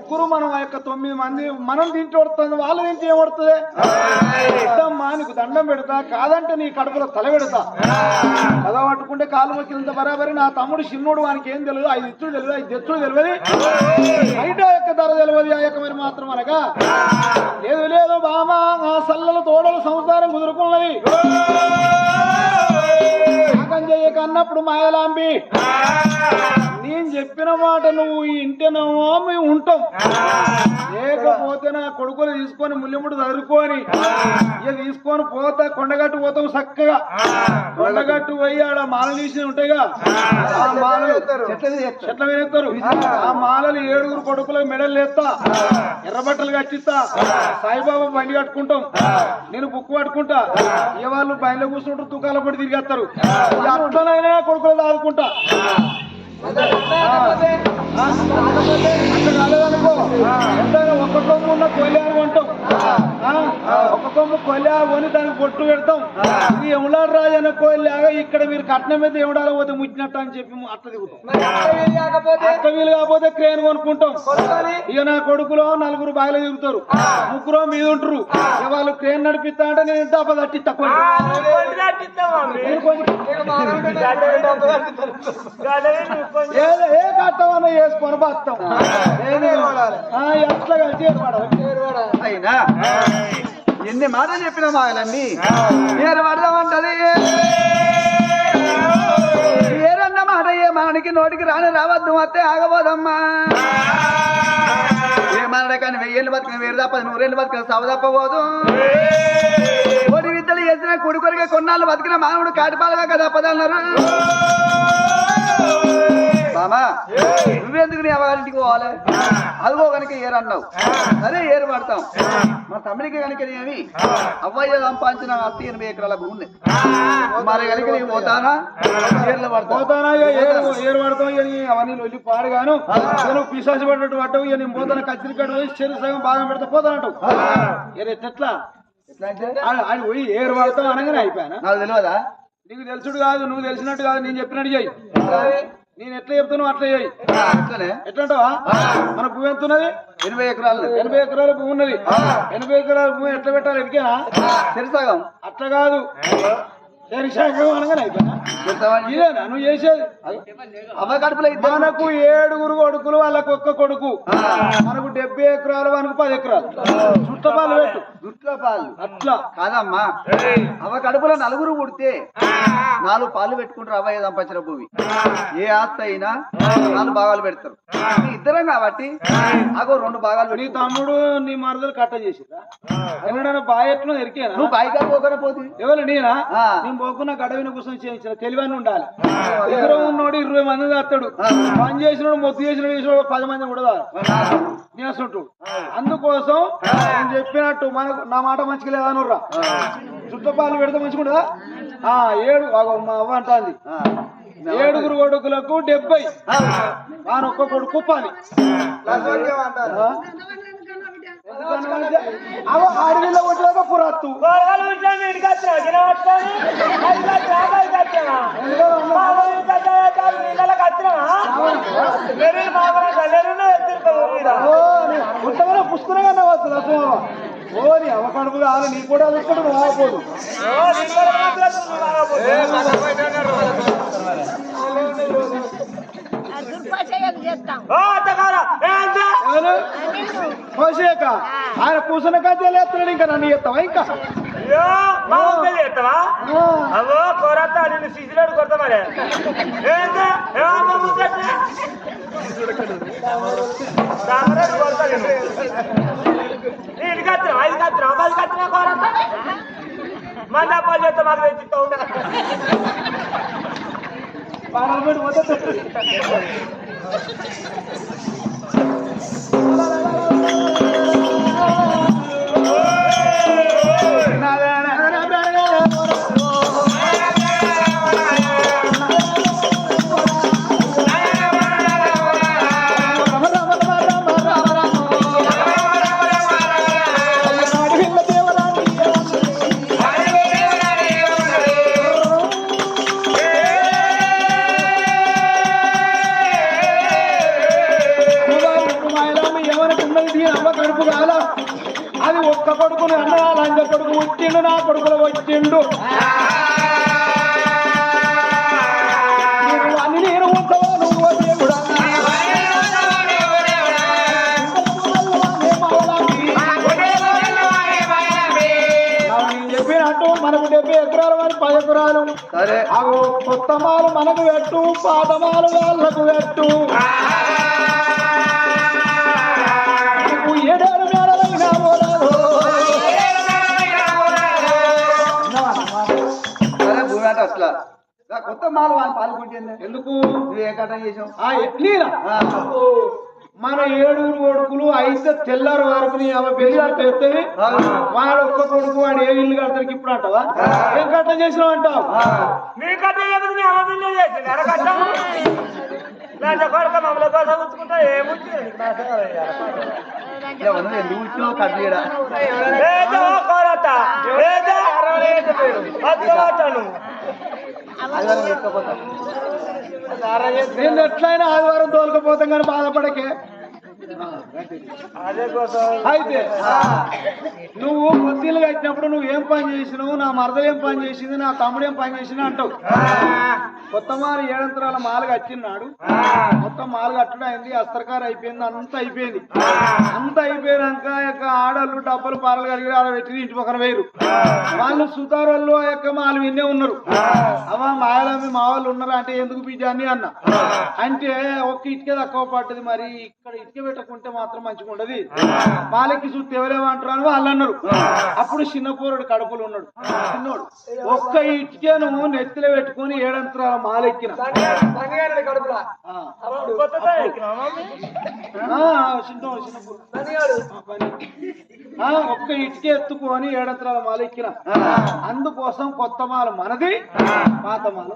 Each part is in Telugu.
ముగ్గురు మనం ఆ యొక్క తొమ్మిది మంది మనం తింటే పడుతుంది వాళ్ళు తింటే ఏమడుతుంది పెద్దమ్మా నీకు దండం పెడతా కాదంటే నీ కడుపులో తల పెడతా. కథ పట్టుకుంటే కాలు మొక్కినంత బరాబరి నా తమ్ముడు చిన్నోడు వానికి ఏం తెలియదు ఐదు ఇచ్చుడు తెలియదు ఐదు ఎత్తుడు తెలియదు బయట యొక్క ధర తెలియదు ఆ యొక్క మరి మాత్రం అనగా లేదు లేదు బామా ఆ సల్లల తోడల సంసారం కుదురుకున్నది. చేయక అన్నప్పుడు మాయలాంబి. నేను చెప్పిన మాట నువ్వు ఈ మేము ఉంటాం. లేకపోతే నా కొడుకులు తీసుకొని ముల్లిముడు చదువుకొని ఇక తీసుకొని పోతా కొండగట్టు పోతాం చక్కగా. కొండగట్టు పోయి ఆడ మాలలు తీసి ఉంటాయిగా. ఆ మాలలు చెట్ల వేస్తారు ఆ మాలలు ఏడుగురు కొడుకులకు మెడలు లేస్తా ఎర్రబట్టలు కట్టిస్తా సాయిబాబా బండి కట్టుకుంటాం. నేను బుక్ పట్టుకుంటా ఏ వాళ్ళు బయలు కూర్చుంటారు తుకాల పడి తిరిగేస్తారు. అట్లనైనా కొడుకులు దాదుకుంటా. అట్లా ఒక్క కొమ్ము ఉన్న కొయ్యారు అంటాం ఆ, ఒక్క కొమ్ము కొయ్యారు కొని దానికి బొట్టు పెడతాం. ఇది ఎములాడు రాజు అనే కోయలాగా ఇక్కడ మీరు కట్నం మీద ఎవడాలో పోతే ముచ్చినట్టు అని చెప్పి అట్ట దిగుతాం అట్ట వీలు కాకపోతే? క్రేన్ కొనుక్కుంటాం. ఇక నా కొడుకులో నలుగురు బాయిలో తిరుగుతారు. ముగ్గురు మీద ఉంటారు వాళ్ళు క్రేన్ నడిపిస్తా అంటే నేను డబ్బా తట్టి తక్కువ ఏ కట్టమన్నా వేసుకొని బతాం ఎట్లా అయినా? ఎన్ని మాటలు చెప్పిన మాయలన్నీ ఏరు పడదామంటది ఏరన్న మాట ఏ మనకి నోటికి రాని రావద్దు అత్తే ఆగబోదమ్మా. ఏ మనడ కానీ వెయ్యేళ్ళు బతికిన వేరు తప్ప నూరేళ్ళు బతికిన సవ తప్పబోదు కోటి విద్యలు చేసిన కొడుకొరిగా కొన్నాళ్ళు బతికిన మానవుడు కాటిపాలగా కదా తప్పదన్నారు మామా నువ్వెందుకు నీ అవ్వారింటికి పోవాలి? అదిగో కనుక ఏరన్నావు. అదే ఏరు పడతాం మా తమ్ముడికి కనుక ఏమి? అవ్వయ్య సంపాదించిన అత్తి ఎనభై ఎకరాల భూమి మరి కనుక నేను పోతానా? ఏర్లు ఇక? ఏరు ఏరు పడతాం నీ అవన్నీ వెళ్ళి పాడుగాను. నేను పిశాచి పడ్డట్టు ఇక నేను పోతాను కత్తిరి కట్టు పోయి శరీర సగం బాగా పెడతా పోతానంటావు ఏరే ఎట్లా? ఆడ పోయి ఏరు పడతాం అనగానే అయిపోయానా? నాకు తెలియదా? నీకు తెలుసుడు కాదు నువ్వు తెలిసినట్టు కాదు నేను చెప్పినట్టు చెయ్యి. నేను ఎట్లా చెప్తాను అట్లా అట్లనే ఎట్లంటావా? మన భూమి ఎంత ఉన్నది ఎనభై ఎకరాలు. ఎనభై ఎకరాల భూమి ఉన్నది. ఎనభై ఎకరాల భూమి ఎట్లా పెట్టాలి? ఎదికేనా? సరిసగం అట్లా కాదు. నువ్వు చేసేది మనకు ఏడుగురు కొడుకులు వాళ్ళకు ఒక్క కొడుకు మనకు డెబ్బై ఎకరాలు మనకు పది ఎకరాలు. పెట్టు. అట్లా. కాదమ్మా. అవ్వ కడుపులో నలుగురు పుడితే నాలుగు పాలు పెట్టుకుంటారు అవ్వ సంపాదించిన భూమి. ఏ ఆస్తి అయినా నాలుగు భాగాలు పెడతారు. ఇద్దరం కాబట్టి అగో రెండు భాగాలు నీ తమ్ముడు నీ మరదలు కట్ట చేసిరా ఎన్నడన్నా బాయట్లో ఎరికేనా? నువ్వు పైగా పోకుండా పోతుంది ఎవరు నేనా పోకున్న గడవిన కోసం చేయించిన తెలివని ఉండాలి. ఇద్దరు ఉన్నోడు ఇరవై మంది తాస్తాడు పని చేసినోడు మొత్తు చేసినోడు చేసినోడు పది మంది కూడా నేసుంటు అందుకోసం నేను చెప్పినట్టు మనకు నా మాట మంచిగా లేదనుర్రా చుట్టపాలు పెడితే మంచిగా ఆ ఏడు మా అవ్వ అంటాంది. ఏడుగురు కొడుకులకు డెబ్బై. వాని ఒక్క కొడుకు పని అవ అడవిలో కొట్టలేక పురాత్తు ఉత్తమనే పుష్కరంగా వస్తుంది అసలు ఓ నీ అవకడుపు కాదు నీ కూడా అది నువ్వు ఆగపోదు దుర్పశయం చేస్తాం కోసేక ఆయన కూర్చున్న కథలు ఎత్తున్నాడు? ఇంకా నన్ను ఎత్తావా? ఇంకా. అవో కొరత నిన్ను శిశులాడు కొరత మరి. కొరత ఇది కత్తిరం ఐదు కత్తిరం పది కత్తిరం కొరత? మళ్ళా పని చేస్తే మాకు తెచ్చిస్తావు పాటలు పెట్టి. పోతే పెట్టు అట్లా. నా కొత్త మాలు వాళ్ళు పాల్గొంటుంది? ఎందుకు? నువ్వు ఏ కట్టం చేసావు? మన ఏడుగురు కొడుకులు అయితే తెల్లారు వరకు నీ తెస్తుంది వాడు ఒక్క కొడుకు వాడు ఏ ఇల్లు కడతానికి ఇప్పుడు అంటావా? ఏం కట్టం చేసినావు అంటావు? నీ కొడుక మమ్మల్ని కోసం ఉంచుకుంటా కోరత నేను ఎట్లయినా ఆదివారం తోలుకపోతాం కానీ బాధపడకే. అయితే నువ్వు పొద్దులు కట్టినప్పుడు నువ్వు ఏం పని చేసినావు? నా మరద ఏం పని చేసింది? నా తమ్ముడు ఏం పని చేసింది అంటావు. కొత్త మాలు ఏడంతరాల మాలు కట్టినాడు మొత్తం మాలు కట్టడం అయింది అస్తరకారు అయిపోయింది అంత అయిపోయింది. అంత అయిపోయినాక యొక్క ఆడళ్ళు డబ్బలు పాలలు కలిగి ఆడ పెట్టి ఇంటి పక్కన వేరు వాళ్ళు సుతారోళ్ళు ఆ యొక్క మాలు విన్నే ఉన్నారు. అవ్వ మాయలమ్మి మా వాళ్ళు ఉన్నారు అంటే ఎందుకు బిడ్డ అని అన్న అంటే ఒక్క ఇటుక తక్కువ పడ్డది మరి ఇక్కడ ఇటుక పెట్టకుంటే మాత్రం మంచిగా ఉండదు మాలకి చూస్తే ఎవరేమంటారు అని వాళ్ళు అన్నారు. అప్పుడు చిన్న పోరుడు కడుపులు ఉన్నాడు. చిన్నోడు ఒక్క ఇటుకను నెత్తిలో పెట్టుకొని ఏడంతరాల మాలెక్కిన. ఒక్క ఇటుక ఎత్తుకొని ఏడంతరాల మాల ఎక్కిన అందుకోసం కొత్త మాల మనది పాత మాల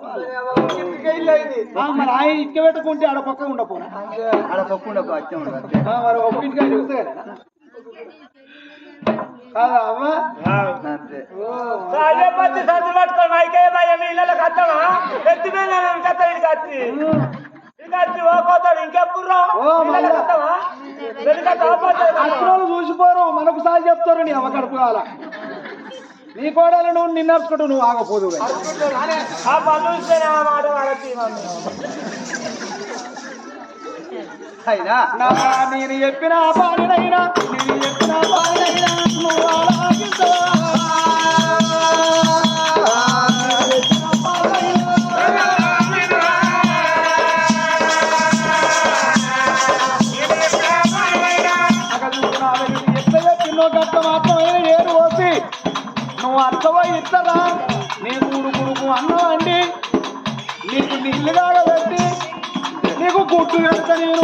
మరి ఆ ఇటుక పెట్టుకుంటే ఆడ పక్క ఉండపోనా? ఆడ అచ్చం ఉండదు ఆ, మరి ఇటుక చెబుతా కదా అవ్వ అంతే పత్తి సంచి పట్టుకొని మైకే భయం ఇళ్ళకి వస్తావా ఎత్తి మీద కత్త పోతాడు అసలు చూసిపోరు మనకు సారి చెప్తారు నీ అవ్వ కడుపు కాల నీ కోడలు నువ్వు నిన్నర్చుకుంటూ నువ్వు ఆగపోదు ఆ అయినా. నేను చెప్పిన పాడినైనా నేను చెప్పిన పాడినైనా నువ్వు ఆలాగించవా? పోసి నువ్వు అర్థమో ఇస్తారా పెడతా నేను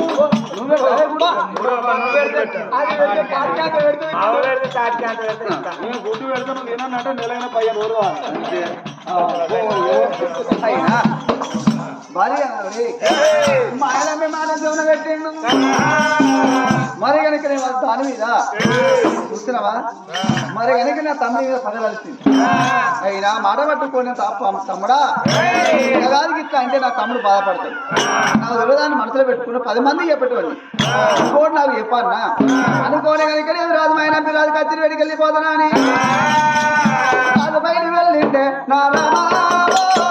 పెడితే ఇస్తా. నేను గుడ్డు పెడతా నువ్వు తినన్నట్టే నెలైన పదిహేను భార్య మా ఆయన మీ మాట జీవన పెట్టిండు. మరి కనుక నేను వాళ్ళ దాని మీద చూస్తున్నావా? మరి కనుక నా తమ్ముడి మీద పగలలిసింది అయినా మాట పట్టుకొని తప్ప తమ్ముడా ఎలాదికి ఇట్లా అంటే నా తమ్ముడు బాధపడతాడు. నా విరోధాన్ని మనసులో పెట్టుకుని పది మంది చెప్పేటోని ఇంకోటి నాకు చెప్పానా అనుకోని కనుక నేను రాజమైన పిల్లలు కత్తిరి వెళ్ళి వెళ్ళిపోతున్నా అని. రాజు బయట వెళ్ళింటే నా రామా రామా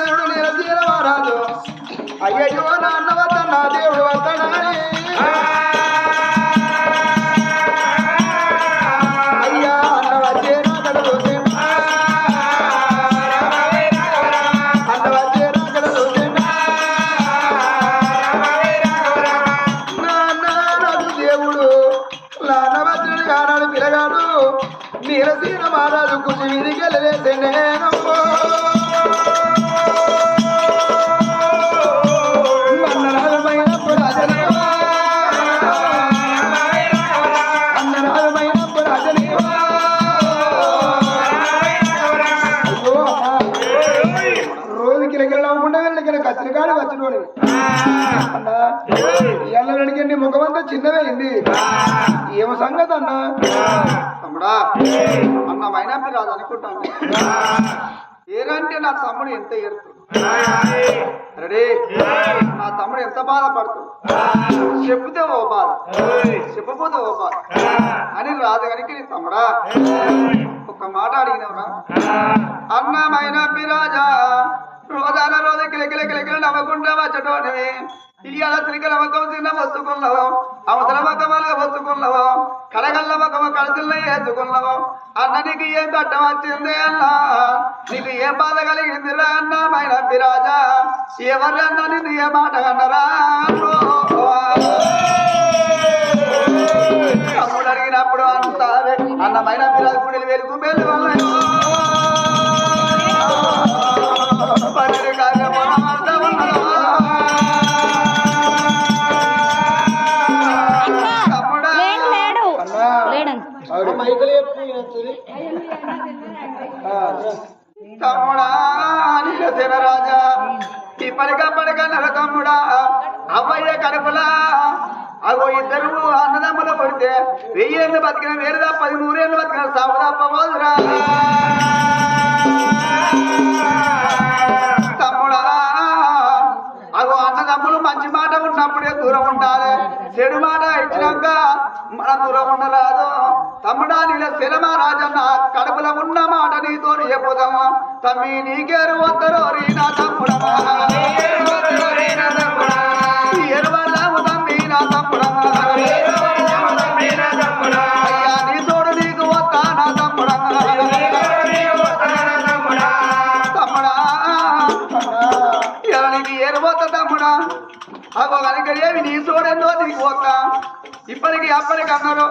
దేవుడు గెలుడు నేను తీరవారాజు అయ్యయ్యో నా అన్న వద్ద నా దేవుడు వద్ద అయ్యా ఇవాళ అడిగి ముఖమంతా చిన్నదైంది. ఏమో సంగతి అన్నా? తమ్ముడా అన్న మైనాపి రాదు అనుకుంటాను. ఏరంటే నా తమ్ముడు ఎంత ఏడుతుంది రెడీ నా తమ్ముడు ఎంత బాధపడుతుంది చెప్తే ఓ బాధ చెప్పబోతే ఓ బాధ. అని రాదు కనుక నీ తమ్ముడా ఒక్క మాట అడిగినవరా? అన్న మైనాపి రాజా రోజాన రోజు కిలకిల కిలకిల నవ్వకుండా వచ్చటోనివి ఇవాళ శ్రీకల మకం చిన్న వస్తుకున్నావు అవసర మకమలుగా వస్తుకున్నావు కడగల్ల మకమ కడసిల్ల వేసుకున్నావు అన్న నీకు ఏం కట్టం వచ్చింది అన్న? నీకు ఏ బాధ కలిగిందిరా అన్న మైనప్పి రాజా? ఎవరన్నా నిన్ను ఏ మాట అన్నరా తమ్ముడు అడిగినప్పుడు అంటారే అన్న మైనప్పి రాజు గుడి వెలుగు వెలు రాజా. ఈ ఇప్పటికా పడక నరతమ్ముడా అవ్వయ్య కడుపులా. అగో ఇద్దరు అన్నదమ్ముల పడితే వెయ్యేళ్ళు బతికిన వేరుదా పది నూరేళ్ళు బతికిన సాగుదా పోదురా తమ్ముడా. అగో అన్నదమ్ములు మంచి మాట ఉన్నప్పుడే దూరం ఉండాలి. చెడు మాట ఇచ్చినాక మన దూరం ఉండరాదు. తమ్ముడా నీళ్ళ సినిమా రాజన్న కడుపులో నీతో చెప్పదామా తమ్మి నీకేరు వద్దరో రీ నా తమ్ముడమా ఎరువల్లాము తమ్మి నా తమ్ముడమా అక్కడేమి నీ చూడంలో నీకు ఇప్పటికి అప్పటికి అన్నారు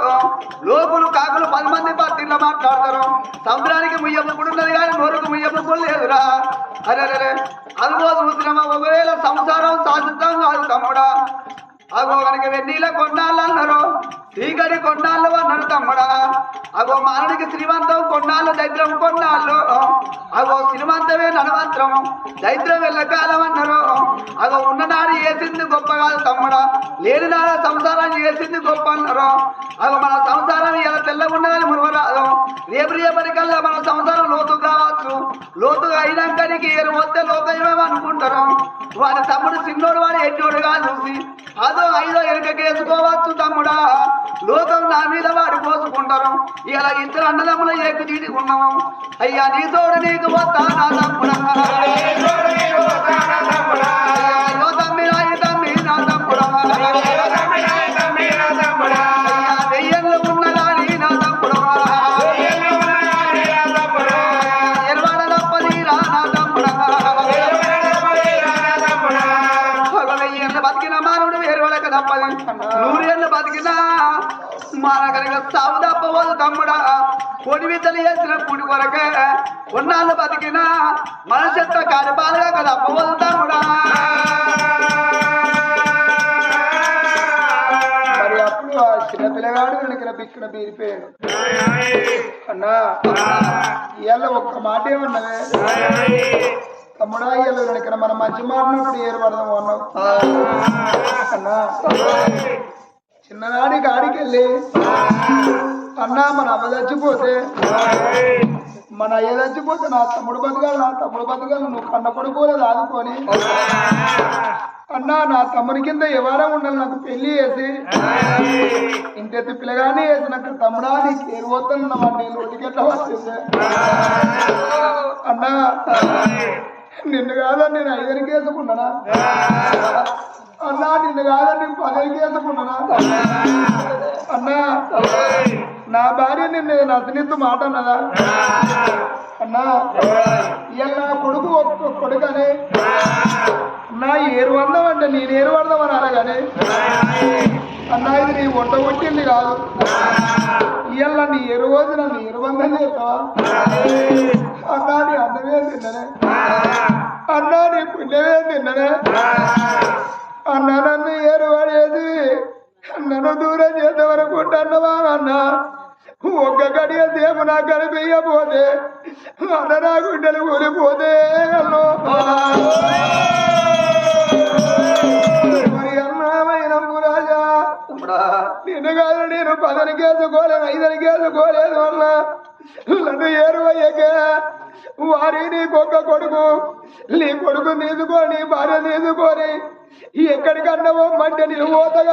లోపులు కాకులు పది మంది పార్టీలో మాట్లాడతారు. సముద్రానికి ముయ్యమ్మ కూడా ఉన్నది కానీ నోరుకు ముయ్యమ్మ కూడా లేదురా. అరే అరే అదిగో చూసినామా ఒకవేళ సంసారం శాశ్వతం కాదు తమ్ముడా. అగో కనుక వెన్నీల కొన్నాళ్ళు అన్నారు శ్రీగడి కొన్నాళ్ళు అన్నారు తమ్ముడా. అగో మానడికి శ్రీమంతం కొన్నాళ్ళు దైద్రం కొన్నాళ్ళు అగో శ్రీమంతమే నడవంత్రం దైద్రం వెళ్ళకాలం అన్నారు. అగో ఉన్ననాడు వేసింది గొప్ప కాదు తమ్ముడా. లేని నాడు సంసారాన్ని వేసింది గొప్ప అన్నారు. అగో మన సంసారం ఇలా తెల్లగుండదని మురవరాదు రేపు రేపటికల్లా మన సంసారం లోతు కావచ్చు లోతుగా అయినాకనికి నీకు ఏరు వస్తే లోకమేమో అనుకుంటారు. వాడి తమ్ముడు చిన్నోడు వాడు ఎన్నోడుగా చూసి అదో ఐదో ఎనకేసుకోవచ్చు తమ్ముడా. లోకం నా మీద వారు పోసుకుంటారు ఇలా ఇద్దరు అన్నదమ్ములు ఏకు తీసుకున్నాము అయ్యా నీ తోడు నీకు వస్తా నా తమ్ముడా తమ్మి నా తమ్ముడా బతికిన మానవుడు వేరు వాళ్ళక తప్పది నూరేళ్ళు బతికినా మన కనుక సాగు తప్పవద్దు తమ్ముడా. పొడి విత్తలు వేసిన పుడి కొరకే కొన్నాళ్ళు బతికినా మనసెత్త కారిపాలుగా కదా తప్పవదు తమ్ముడా. మరి అప్పుడు పిల్లగాడు వెనకిన బిక్కిన బీరిపోయాడు అన్నా ఇవాళ ఒక్క మాట ఏమన్నదే తమ్ముడా ఇవాళ ఇక్కడ మనం మంచి మారినప్పుడు ఏర్పడదాం అన్నావు అన్నా. చిన్ననాడి కాడికి వెళ్ళి అన్నా మన అమ్మ చచ్చిపోతే మన అయ్య చచ్చిపోతే నా తమ్ముడు బతకాలి నా తమ్ముడు బతకాలి నువ్వు కన్న పడుకోలేదు ఆదుకొని అన్నా నా తమ్ముడి కింద ఎవరం ఉండాలి నాకు పెళ్ళి చేసి. ఇంటెత్తి పిల్లగానే వేసినాక తమ్ముడా నీకు ఏరు పోతాను నేను రోడ్డుకెట్లా వచ్చింది అన్నా నిన్ను కాదని నేను ఐదరికి వేసుకున్నానా అన్నా నిన్ను కాదని నేను పదవికి వేసుకున్నానా అన్నా నా భార్య నిన్ను నసనిత్తు మాట అన్నదా? అన్నా ఇవాళ నా కొడుకు కొడుకనే. నా ఏరు వందం అంటే నేను ఏరు వందం అని అనగానే అన్నా ఇది నీ వంట కొట్టింది కాదు. ఇవాళ నీ ఎరువోజు నన్ను ఎరు వందం అన్నా నీ అన్నమే తిన్ననే అన్నా నీ పుణ్యమే తిన్ననే అన్న నన్ను ఏరు నన్ను దూరం చేద్దామనుకుంటున్నావా అన్న? ఒక్క గడియ సేపు నా కనిపించపోతే అన్న నా గుడ్డలు కూలిపోతే నిన్ను కాదు నేను పదని కేసుకోలేదు ఐదని కేసుకోలేదు అన్న. నన్ను ఏరువయ్యకే. వారి నీ కొక్క కొడుకు నీ కొడుకు తీసుకొని భార్య తీసుకొని ఎక్కడికన్నా పోమ్మంటే నేను పోతా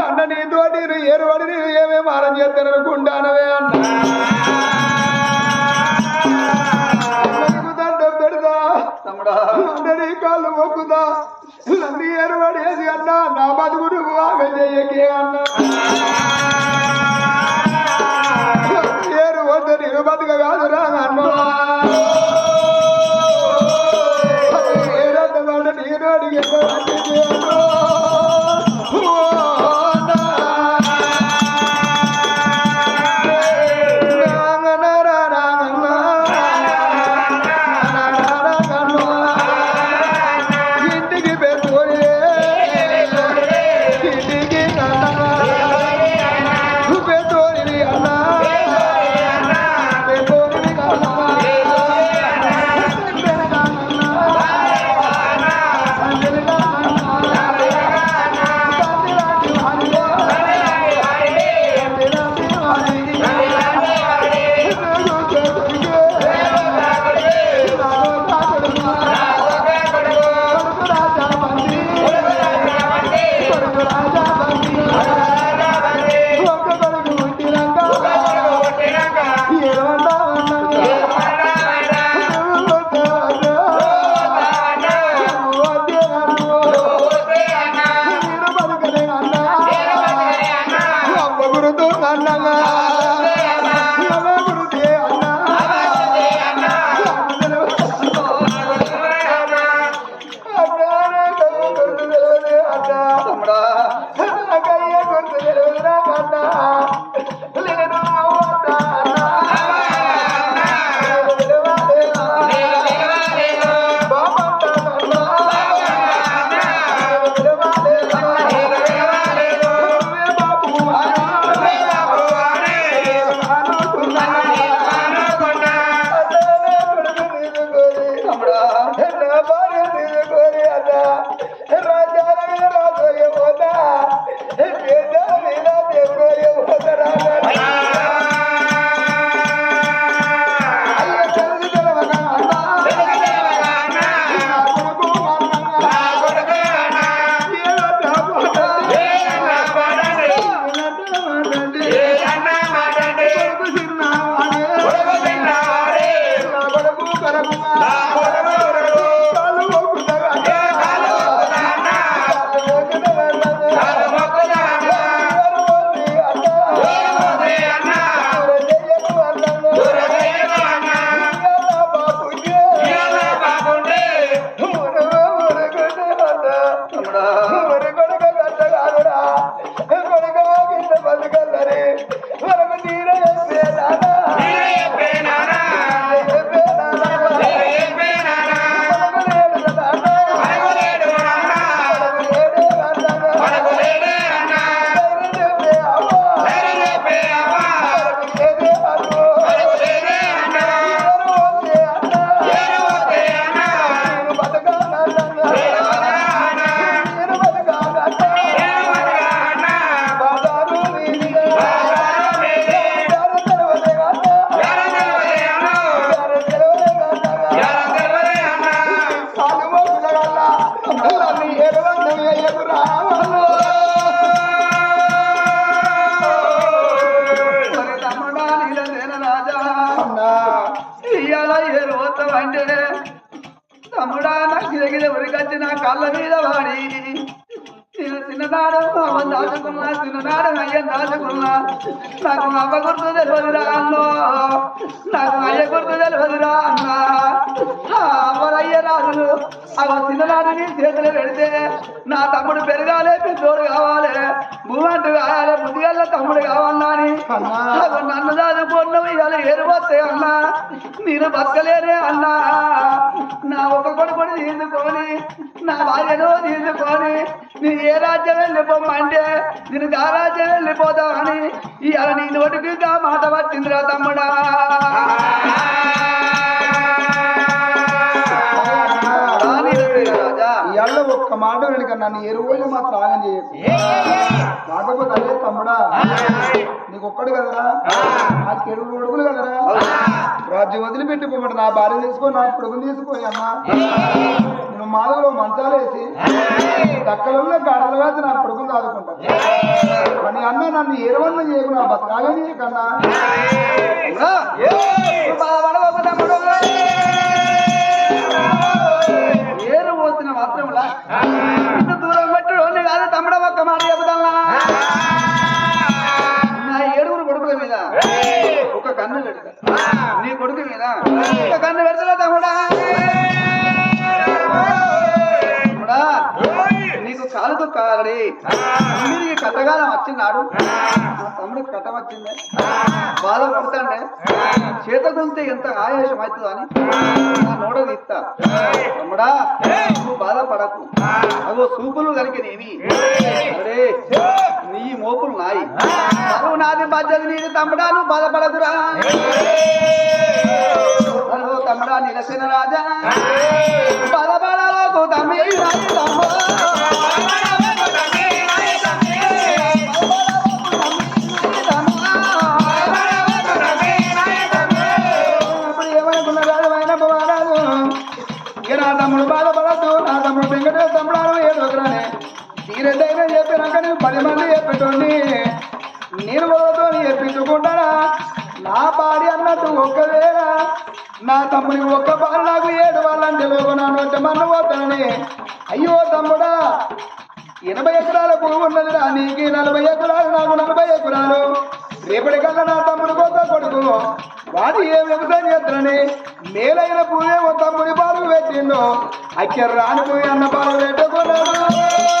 అన్న నీతో నేను ఏరువాడి నేను ఏమేమి ఆరం చేస్తాననుకుంటానవే అన్న. అందరి కాళ్ళు మొక్కుదా? నన్ను ఏర్పడేసి అన్నా? నా బతుకుడు బాగా చెయ్యకే అన్నా? ఏరు వద్ద నేను బతుక కాదు రా అన్నా? ఉరికొచ్చి నా కళ్ళ మీద వాడి చిన్ననాడు అమ్మ దాచుకున్నా చిన్ననాడు అయ్య దాచుకున్నా నాకు అమ్మ గుర్తు తెలియదురా అన్నో. నాకు అయ్య గుర్తు తెలియదురా అన్నా. అమ్మరయ్య రాజులు అవ చిన్ననాడు నీ చేతులు పెడితే నా తమ్ముడు పెరగాలి పెద్దోడు కావాలి. భూమంటు కావాలి బుద్ధిగల్ల తమ్ముడు కావాలన్నా అని. నన్ను దాచుకున్నవి ఇలా ఏరువస్తే అన్నా నేను బతకలేనే అన్నా. నా ఒక కొడుకుని తీసుకొని నా భార్యను తీసుకొని నీ ఏ రాజ్యం వెళ్ళిపోమంటే నేను ఆ రాజ్యం వెళ్ళిపోతా అని ఇవాళ నీ నోటికి మాట వచ్చిందిరా తమ్ముడా. మాట వెనుక నన్ను ఎరువులు మాత్రం ఆగం చేయకు. కాకపోతే అదే తమ్ముడా నీకు ఒక్కడు కదరా? ఆ. చెరువు కొడుకులు కదరా? రాజ్యం వదిలిపెట్టిపోమడు నా భార్య తీసుకో నా కొడుకుని తీసుకోయి అమ్మా. నేను మాధవలో మంచాలు వేసి దక్కలలో గడలు వేసి నా కొడుకుని దాదుకుంటాను కానీ అన్న నన్ను ఎరువన్న చేయకు నా బతకాలే నీకన్నా ఏరు ఇంత దూరం పట్టుడు కాదు తమ్ముడ ఒక్క మాట చెబుతానా నా ఏడుగురు కొడుకుల మీద ఒక కన్ను పెడతా. నీ కొడుకు మీద ఒక కన్ను పెడతా తమ్ముడా? నీకు కాలుతో కాగడి మీరు కట్టగాలం వచ్చినాడు. తమ్ముడు తమ్ముడికి కట్టం వచ్చింది బాధపడతాండే చేత గుంతే ఎంత ఆయాసం అవుతుంది అని నా నోడది ఇస్తా తమ్ముడా నువ్వు బాధపడకు అదో సూపులు కలిగినవి. అరే నీ మోపులు నాయి. నువ్వు నాది బాధ్యత నీది. తమ్ముడా నువ్వు బాధపడదురా అగో తమ్ముడా నిలసిన రాజా. బాధపడకు తమ్మి తమ్ముడా. తీరదైనా చెప్పినాక నేను పది మంది చెప్పేటోని నేను వాళ్ళతో చెప్పించుకుంటానా నా పాడి అన్నట్టు ఒక్కవేళ నా తమ్ముని ఒక్క బాలు నాకు ఏడు వాళ్ళని లోక నా నోట మన్ను పోతానని అయ్యో తమ్ముడా ఎనభై ఎకరాల పువ్వు ఉన్నది రా నీకు నలభై ఎకరాలు నాకు నలభై ఎకరాలు. రేపటికల్లా నా తమ్ముడు కోసం కొడుకు. వాడు ఏ వ్యవసాయం చేస్తానని మేలైన పువ్వే ఓ తమ్ముడి పాలు పెట్టిండు. అక్కడ రాని పోయి అన్న పాలు పెట్టుకున్నాడు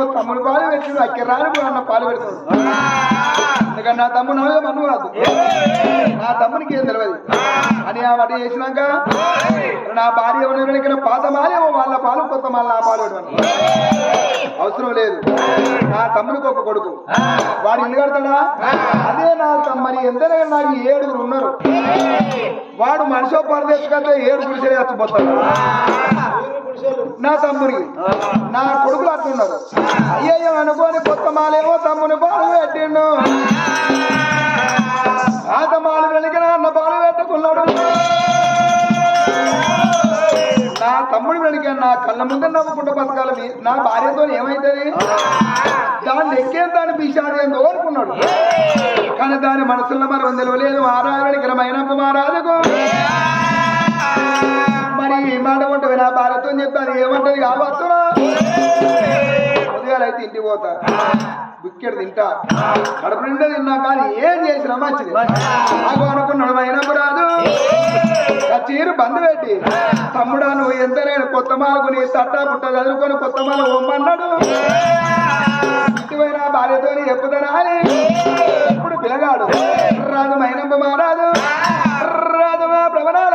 ఓ తమ్ముడు పాలు పెట్టిండు అక్కడ రాని అన్న పాలు పెడుతుంది ఎందుకంటే నా తమ్ముడు నవ్వే మన్ను కాదు. నా తమ్మునికి ఏం తెలియదు అని ఆ వాటి చేసినాక నా భార్య ఎవరికైనా పాత మాలేమో వాళ్ళ పాలు కొత్త మాల నా పాలు అవసరం లేదు. నా తమ్మునికి ఒక కొడుకు. వాడు ఇల్లు కడతాడా? అదే నా తమ్మని ఎంత నాకు ఏడుగురు ఉన్నారు. వాడు మనిషి పరదేశ్ కంటే ఏడు గుడిసెలు చచ్చిపోతాడు నా తమ్ముడికి నా కొడుకులు అట్లున్నారు అయ్యయ్యో అనుకోని కొత్త మాలేమో తమ్ముని బాలు పెట్టిండు. ఆత మాలు వెనుక అన్న బాలు పెట్టుకున్నాడు. నా తమ్ముడు వెనుక నా కళ్ళ ముందు నవ్వుకుంటూ బతకాల. నా భార్యతో ఏమైతుంది? దాన్ని ఎక్కే దాన్ని పిషాడు ఏందో అనుకున్నాడు. కానీ దాని మనసులో మరి తెలియలేదు. ఆరాధన మైనప్ప మహారాజుకు ఏమంటది కావచ్చునా ఉదయాలు అయితే ఇంటికి పోతా. బుక్కెడు తింటా. కడుపు నిండా తిన్నా కానీ ఏం చేసినా మంచిది. నాకు అనుకున్నాడు అయినప్పుడు రాదు. ఆ చీరు బంద్ పెట్టి తమ్ముడా నువ్వు ఎంత నేను కొత్త మాలకు నీ తట్టా పుట్ట చదువుకొని కొత్త మాల ఒమ్మన్నాడు ఇంటిపోయిన భార్యతో చెప్పుతానా అని ఎప్పుడు పిలగాడు? రాదు మైనప్ప మారాదు. రాదు మా భ్రమణాల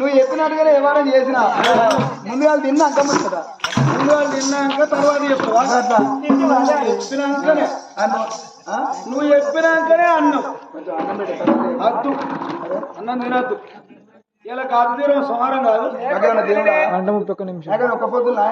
నువ్వు చెప్పినట్టుగానే ఎవరైనా చేసిన. ముందుగా తిన్నా అంక ముచ్చట ముందు వాళ్ళు తిన్నాక తర్వాత వాళ్ళే. చెప్పినాకనే అన్నం? నువ్వు చెప్పినాకనే అన్నం కొంచెం అన్నం అద్దు అన్నం తినద్దు. ఇలా కాదు తీరం సోమవారం కాదు. దేవుడా అంటే ముప్పై ఒక్క నిమిషం ఒక్క పొద్దున్నా.